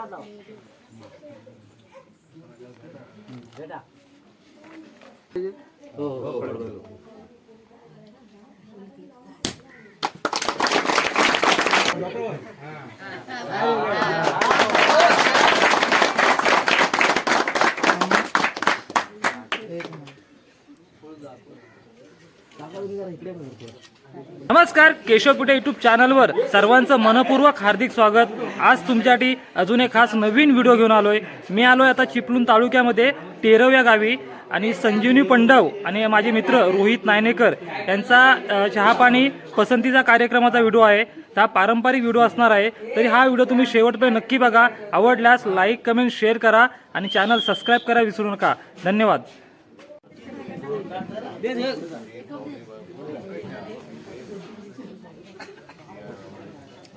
sekolah tau. Dia dah. Oh, नमस्कार केशव पुटे YouTube चॅनलवर सर्वांचं मनपूर्वक हार्दिक स्वागत. आज तुमच्यासाठी अजून एक खास नवीन व्हिडिओ घेऊन आलोय. मी आलोय आता चिपळूण तालुक्यामध्ये टेरव या गावी. आणि संजीवनी पंडव आणि माझे मित्र रोहित नायनेकर यांचा चहापाणी पसंतीचा कार्यक्रमाचा व्हिडिओ आहे. हा पारंपरिक व्हिडिओ असणार आहे. तरी हा व्हिडिओ तुम्ही शेवटपर्यंत नक्की बघा. आवडल्यास लाईक कमेंट शेअर करा आणि चॅनल सबस्क्राईब करा विसरू नका. धन्यवाद.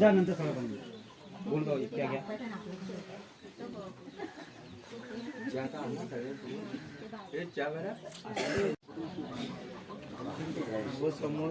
जा नंतर सगळं पण बोल दे इतक्या घ्या समोर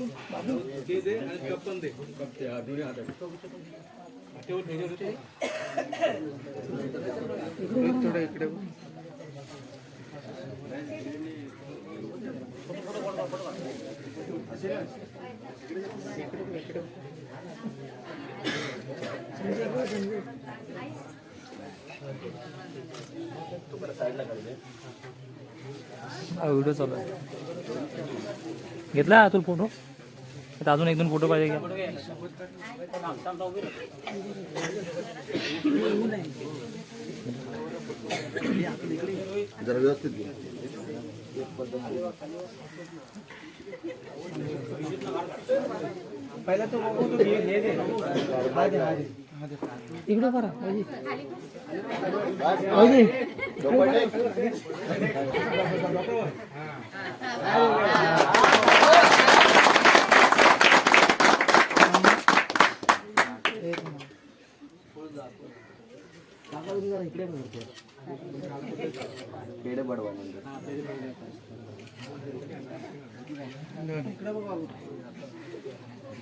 दे, दे, दे. जा नंतर सगळं पण बोल भाऊ क्या घ्या जा ये, घरी जा. व्हिडिओ चालू आहे. घेतला अतुल फोटो? आता अजून एक दोन फोटो पाहिजे का जरा व्यवस्थित पहिला तो बघू तो घे घे इकडे करा पेढे बडवा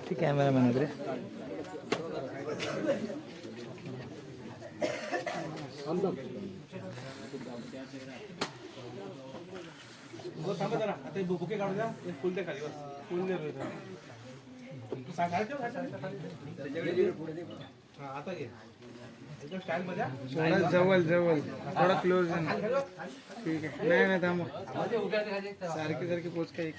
ठीक कॅमेरामॅन वगैरे हो, बुके काढू द्या. फुल खाली फुल रे जरा. आता घे. थोडा जवळ जवळ थोडा क्लोज आहे ना ठीक आहे नाही नाही थांबा सारखी सारखी पोच काय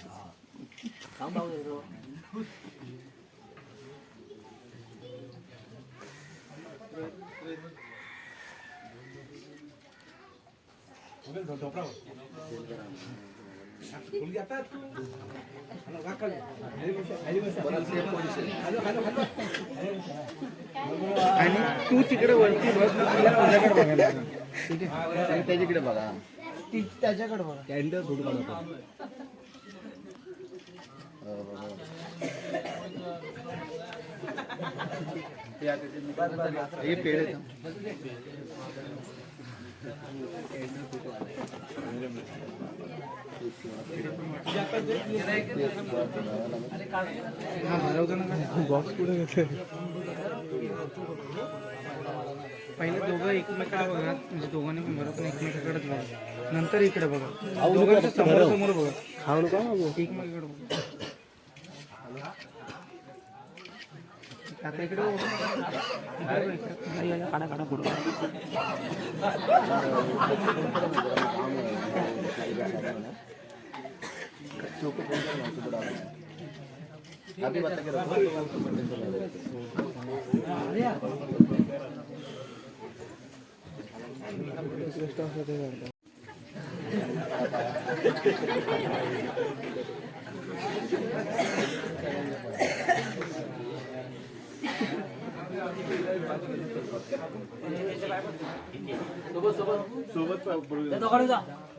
आणि तू तिकडे वरती बस ना. तुला तुझ्याकडे बघायला लागेल. ठीक आहे त्याच्याकडे बघा. ती त्याच्याकडे बघा. कॅन्डल फोटो काढतो हे हा ना बॉक्स कुठे पहिले दोघं एकमेकाला बघा म्हणजे दोघांनी पण बरोबर एकमेकाकडेच बघा. नंतर इकडे बघा. दोघांच्या समोर समोर बघा. एकमेकाकडे बघा. आता इकडे बघा. इकडे बघा, इकडे. सोबत सोबत. सोबत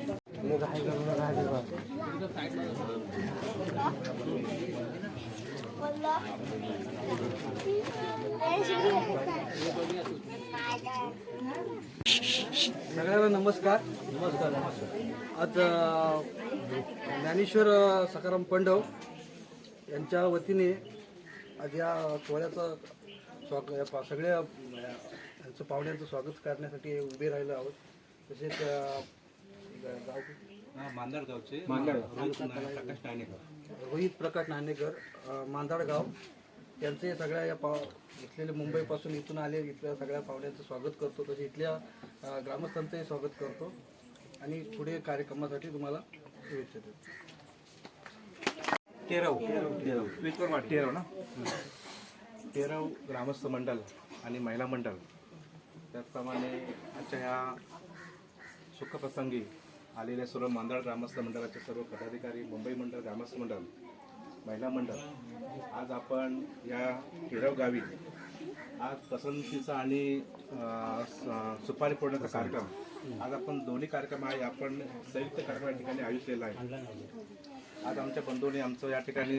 सगळ्यांना नमस्कार. नमस्कार आज ज्ञानेश्वर सकाराम पंडव यांच्या वतीने आज या सोहळ्याचं स्वाग या पा- सगळ्या यांचं पाहुण्यांचं स्वागत करण्यासाठी उभे राहिलो आहोत. तसेच अ, ग- गाव मांदळगावचे रोहित नारायण प्रकाश नाणेकर रोहित प्रकाश नाणेकर मांदाडगाव यांचे सगळ्या या पा इथलेले मुंबईपासून इथून आले इथल्या सगळ्या पाहुण्यांचं स्वागत करतो. तसे इथल्या ग्रामस्थांचंही स्वागत करतो. आणि पुढे कार्यक्रमासाठी तुम्हाला शुभेच्छा देतो. तेरव. विक्रमवाडी तेरव. ना? तेरव ग्रामस्थ मंडळ आणि महिला मंडळ त्याचप्रमाणे आजच्या ह्या सुखप्रसंगी आलेल्या सर्व मांदाळ ग्रामस्थ मंडळाचे सर्व पदाधिकारी मुंबई मंडळ ग्रामस्थ मंडळ महिला मंडळ आज आपण या केळव गावी आज पसंतीचा आणि सुपारी फोडण्याचा कार्यक्रम आज आपण दोन्ही कार्यक्रम आहे आपण संयुक्त कार्यक्रम या ठिकाणी आयोजलेला आहे. आज आमच्या बंधूंनी आमचं या ठिकाणी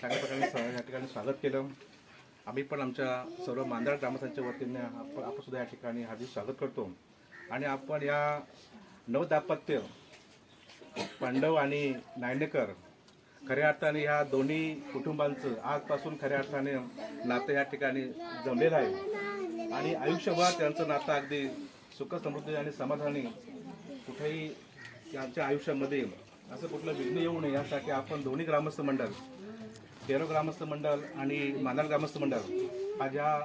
चांगल्या प्रकारे या ठिकाणी स्वागत केलं. आम्ही पण आमच्या सर्व मांदाळ ग्रामस्थांच्या वतीने आपण आपण सुद्धा या ठिकाणी हार्दिक स्वागत करतो. आणि आपण या नवदाम्पत्य पांडव आणि नायनेकर खऱ्या अर्थाने ह्या दोन्ही कुटुंबांचं आजपासून खऱ्या अर्थाने नातं या ठिकाणी जमलेलं आहे. आणि आयुष्यभर त्यांचं नातं अगदी सुख समृद्धी आणि समाधानी कुठेही त्यांच्या आयुष्यामध्ये असं कुठलं विघ्न येऊ नये यासाठी आपण दोन्ही ग्रामस्थ मंडळ तेरो ग्रामस्थ मंडळ आणि मानाल ग्रामस्थ मंडळ आज ह्या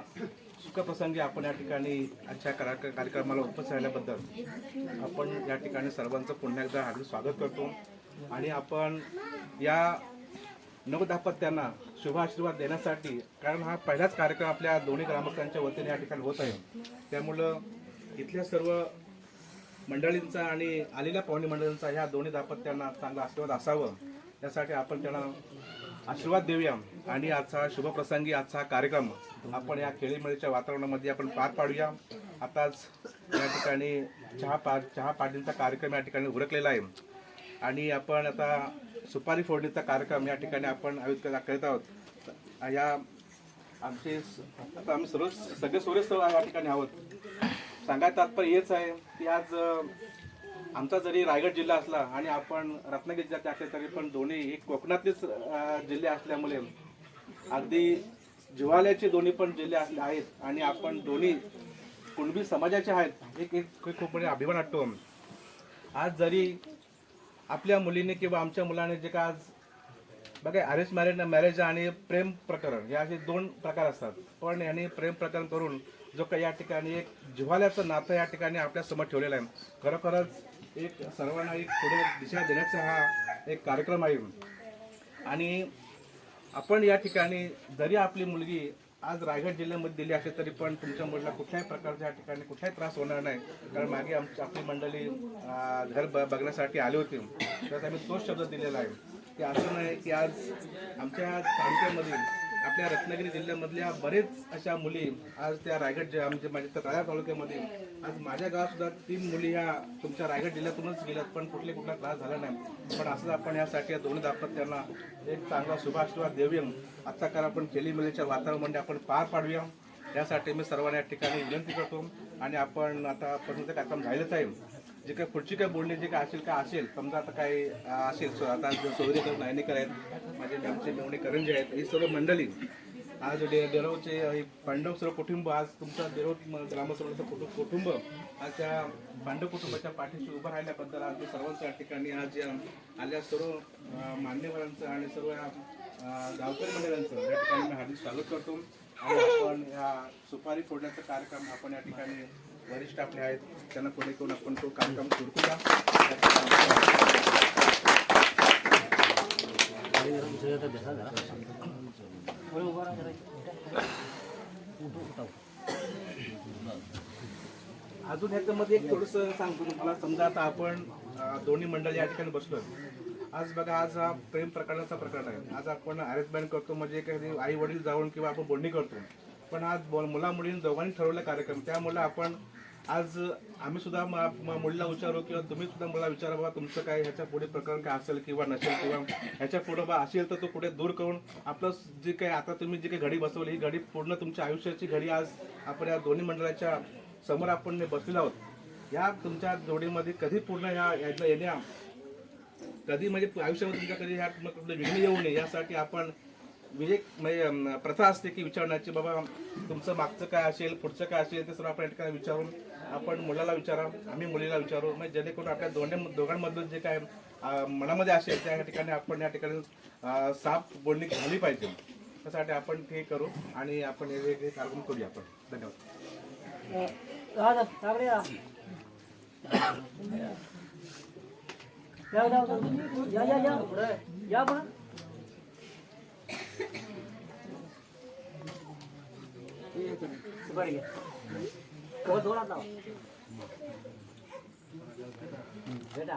सुखप्रसंगी आपण या ठिकाणी आजच्या कार्य- कार्यक्रमाला उपस्थित राहिल्याबद्दल आपण या ठिकाणी सर्वांचं पुन्हा एकदा हार्दिक स्वागत करतो. आणि आपण या नवदापत्यांना शुभाशीर्वाद देण्यासाठी कारण हा पहिलाच कार्यक्रम आपल्या दोन्ही ग्रामस्थांच्या वतीने या ठिकाणी होत आहे. त्यामुळं इथल्या सर्व मंडळींचा आणि आलेल्या पाहुणे मंडळींचा ह्या दोन्ही दापत्यांना चांगला आशीर्वाद असावं. यासाठी आपण त्यांना आशीर्वाद देऊया. आणि आजचा शुभप्रसंगी आजचा हा कार्यक्रम आपण या खेळीमेळीच्या वातावरणामध्ये आपण पार पाडूया. आताच या ठिकाणी चहा पा चहा पाडणीचा कार्यक्रम या ठिकाणी उरकलेला आहे. आणि आपण आता सुपारी फोडणीचा कार्यक्रम या ठिकाणी आपण आयोजित करत करीत आहोत. या आमचे आता आम्ही सर्व सगळे सोयीस्कर या ठिकाणी आहोत. सांगायचं तात्पर्य हेच आहे की आज आमचा जरी रायगड जिल्हा असला आणि आपण रत्नागिरी जिल्ह्यात असले तरी पण दोन्ही एक कोकणातलेच जिल्हे असल्यामुळे अगदी जिवाल्याचे दोन्ही पण जिल्हे असले आहेत आणि आपण दोन्ही कुणबी समाजाचे आहेत एक एक खूप म्हणजे अभिमान वाटतो. आज जरी आपल्या मुलीने किंवा आमच्या मुलाने जे का आज बघा अरेंज मॅरेज मॅरेज आणि प्रेम प्रकरण या असे दोन प्रकार असतात. पण यांनी प्रेम प्रकरण करून जो काही या ठिकाणी एक जिव्हाल्याचं नातं या ठिकाणी आपल्यासमोर ठेवलेलं आहे. खरोखरच एक सर्वांना एक पुढे दिशा देण्याचा हा एक कार्यक्रम आहे. आणि आपण या ठिकाणी जरी आपली मुलगी आज रायगड जिल्ह्यामध्ये दिली असेल तरी पण तुमच्या मुलीला कुठल्याही प्रकारच्या या ठिकाणी कुठलाही त्रास होणार नाही. कारण मागे आमची आपली मंडळी घर ब- बघण्यासाठी आली होती. तर आम्ही तोच शब्द दिलेला आहे. की असं नाही की आज आमच्या तालुक्यामध्ये आपल्या रत्नागिरी जिल्ह्यामधल्या बरेच अशा मुली आज त्या रायगड म्हणजे माझ्या राया तालुक्यामध्ये आज माझ्या गावात सुद्धा तीन मुली ह्या तुमच्या रायगड जिल्ह्यातूनच गेल्यात पण कुठले कुठला त्रास झाला नाही. पण असंच आपण यासाठी या दोन्ही दाम्पत्यांना एक चांगला शुभाशीर्वाद देऊया. आजचा काळ आपण केली मुलीच्या वातावरणामध्ये आपण पार पाडूया. यासाठी मी सर्वांना या ठिकाणी विनंती करतो आणि आपण आता पसंत कार्यक्रम झालेच आहे. जे काही पुढची काय बोलणे जे काय असेल काय असेल समजा आता काय असेल सो आता चौधरीकर नायनेकर आहेत माझे आमचे मेवणे करंजे आहेत ही सर्व मंडळी. आज डे डेरावचे पांडव सर्व कुटुंब आज तुमचा डेराव ग्रामसभेचं कुटुंब कुटुंब आज त्या पांडव कुटुंबाच्या पाठीशी उभं राहिल्याबद्दल आज सर्वांच्या ठिकाणी आज या आल्या सर्व मान्यवरांचं आणि सर्व गावकरी मंडळांचं या ठिकाणी मी हार्दिक स्वागत करतो. आणि आपण ह्या सुपारी फोडण्याचा कार्यक्रम आपण या ठिकाणी वरिष्ठ आपले आहेत. त्यांना पुढे करून आपण तो कार्यक्रम सुरू करूया. अजून ह्याच्यामध्ये एक थोडस सांगतो तुम्हाला. समजा आता आपण दोन्ही मंडळ या ठिकाणी बसलोय. आज बघा आज हा प्रेम प्रकरणाचा प्रकार आहे. आज आपण अरेंजमेंट करतो म्हणजे काही आई वडील जाऊन किंवा आपण बोलणी करतो. पण आज बोल- मुला मुलींनी दोघांनी ठरवला कार्यक्रम त्यामुळे आपण आज आम्ही सुद्धा मुलीला विचारू किंवा तुम्ही सुद्धा मला विचारा बाबा तुमचं काय ह्याच्या पुढे प्रकरण काय असेल किंवा नसेल किंवा ह्याच्या पुढे बा असेल तर तो पुढे दूर करून आपलं जे काही आता तुम्ही जी काही घडी बसवली ही घडी पूर्ण तुमच्या आयुष्याची घडी आज आपण या दोन्ही मंडळाच्या समोर आपण बसलेलो आहोत. या तुमच्या जोडीमध्ये कधी पूर्ण ह्या याच्या येण्या कधी म्हणजे आयुष्यामध्ये तुमच्या कधी ह्या कुठलं विघ्न येऊ नये यासाठी आपण विजय म्हणजे प्रथा असते की विचारण्याची बाबा तुमचं मागचं काय असेल पुढचं काय असेल ते सर्व आपण या ठिकाणी विचारून आपण मुलाला विचारा आम्ही मुलीला विचारू म्हणजे जेणेकरून आपल्या दोन्ही दोघांमधलं जे काय मनामध्ये असेल त्या ठिकाणी आपण या ठिकाणी साफ बोलणी झाली पाहिजे. त्यासाठी आपण हे करू आणि आपण हे वेगळे कार्यक्रम करूया आपण. धन्यवाद. या या या या या या बा। बेटा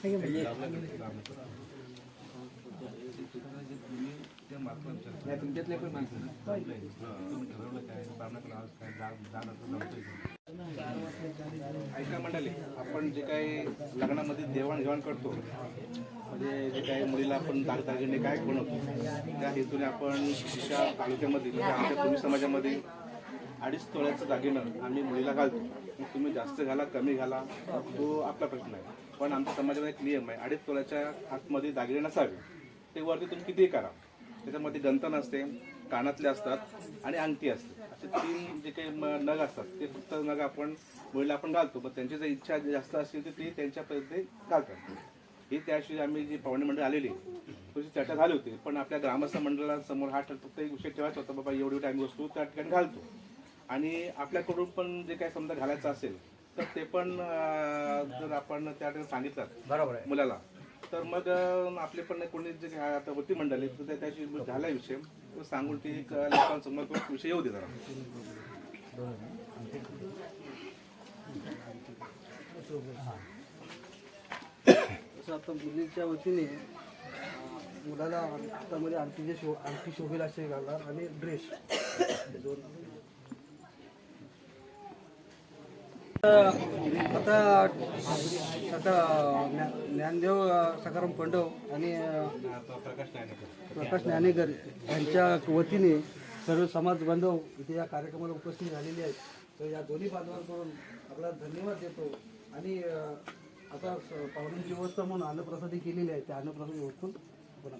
ते गोष्ट ऐका मंडळी आपण जे काही लग्नामध्ये देवाणघेवाण करतो म्हणजे जे काही मुलीला आपण दागदागिने काय बनवतो त्या हेतूने आपण म्हणजे आमच्या तालुक्यामध्ये आमच्या पूर्वी समाजामध्ये अडीच तोळ्याचं दागिनं आम्ही मुलीला घालतो. मग तुम्ही जास्त घाला कमी घाला तो आपला प्रश्न आहे. पण आमच्या समाजामध्ये एक नियम आहे अडीच तोळ्याच्या आतमध्ये दागिने नसावे. ते वरती तुम्ही कितीही करा. त्याच्यामध्ये गंतन असते कानातले असतात आणि अंगठी असते. असे तीन जे काही नग असतात ते फक्त नग आपण मुलीला आपण घालतो. पण त्यांची जर इच्छा जास्त असेल तर ती त्यांच्यापर्यंत घालतात. ही त्याशी आम्ही जी पाहुणे मंडळ आलेली तशी चर्चा झाली होती. पण आपल्या ग्रामस्थ मंडळासमोर हा ठरतो फक्त एक विषय ठेवायचा होता बाबा एवढी टाईम वस्तू त्या ठिकाणी घालतो. आणि आपल्याकडून पण जे काही समजा घालायचं असेल तर ते पण जर आपण त्या ठिकाणी सांगितलं बरोबर आहे. मुलाला तर मग आपले पण कोणी जे काय आता होती मंडळी तर त्या- त्याशी झाला विषय. तर सांगून ती एक लोकांसमोर तो विषय येऊ दे जरा. तसं आता मुलींच्या वतीने मुलाला हातामध्ये आणखी शो आणखी शोभेल असे घालणार आणि ड्रेस दोन आता सका ज्ञानदेव सकाराम पांडव आणि प्रकाश ज्ञानेकर यांच्या वतीने सर्व समाज बांधव इथे या कार्यक्रमाला उपस्थित झालेले आहेत. तर या दोन्ही बांधवांकडून आपला धन्यवाद देतो. आणि आता पाहुण्यांची व्यवस्था म्हणून अन्नप्रसादी केलेली आहे. त्या अन्नप्रसादी व्यवस्थून आपण